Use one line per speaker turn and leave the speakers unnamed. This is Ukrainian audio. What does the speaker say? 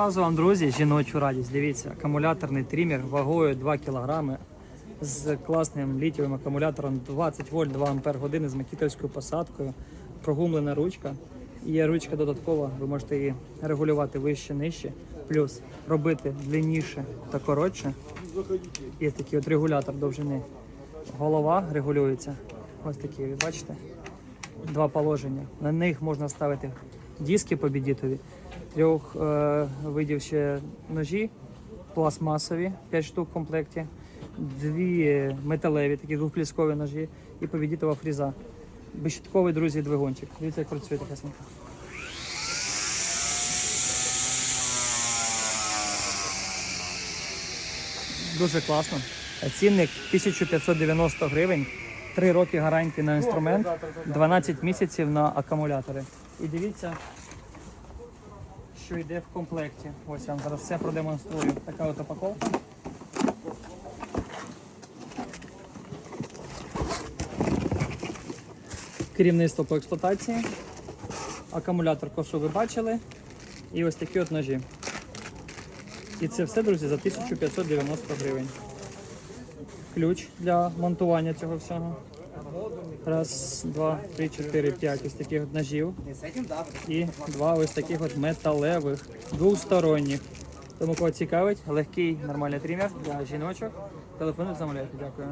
Показую вам, друзі, жіночу радість. Дивіться, акумуляторний трімер вагою 2 кг з класним літієвим акумулятором 20 вольт 2 ампер години з макітовською посадкою, прогумлена ручка. Є ручка додаткова, ви можете її регулювати вище, нижче, плюс робити длинніше та коротше. Є такий от регулятор довжини. Голова регулюється. Ось такі, бачите? Два положення. На них можна ставити диски побідітові, трьох е, видів ще ножі, пластмасові, 5 штук в комплекті, дві металеві, такі двохпліскові ножі і побідітова фріза. Безщитковий, друзі, двигунчик. Дивіться, як працює така сміка. Дуже класно. Цінник 1590 гривень, 3 роки гарантії на інструмент, 12 місяців на акумулятори. І дивіться, що йде в комплекті. Ось я вам зараз все продемонструю. Така от упаковка. Керівництво по експлуатації. Акумулятор косу ви бачили. І ось такі от ножі. І це все, друзі, за 1590 гривень. Ключ для монтування цього всього. Раз, два, три, чотири, п'ять ось таких от ножів. І два ось таких от металевих, двосторонніх. Тому кого цікавить, легкий нормальний трімер для жіночок. Телефонуйте замовляйте. Дякую.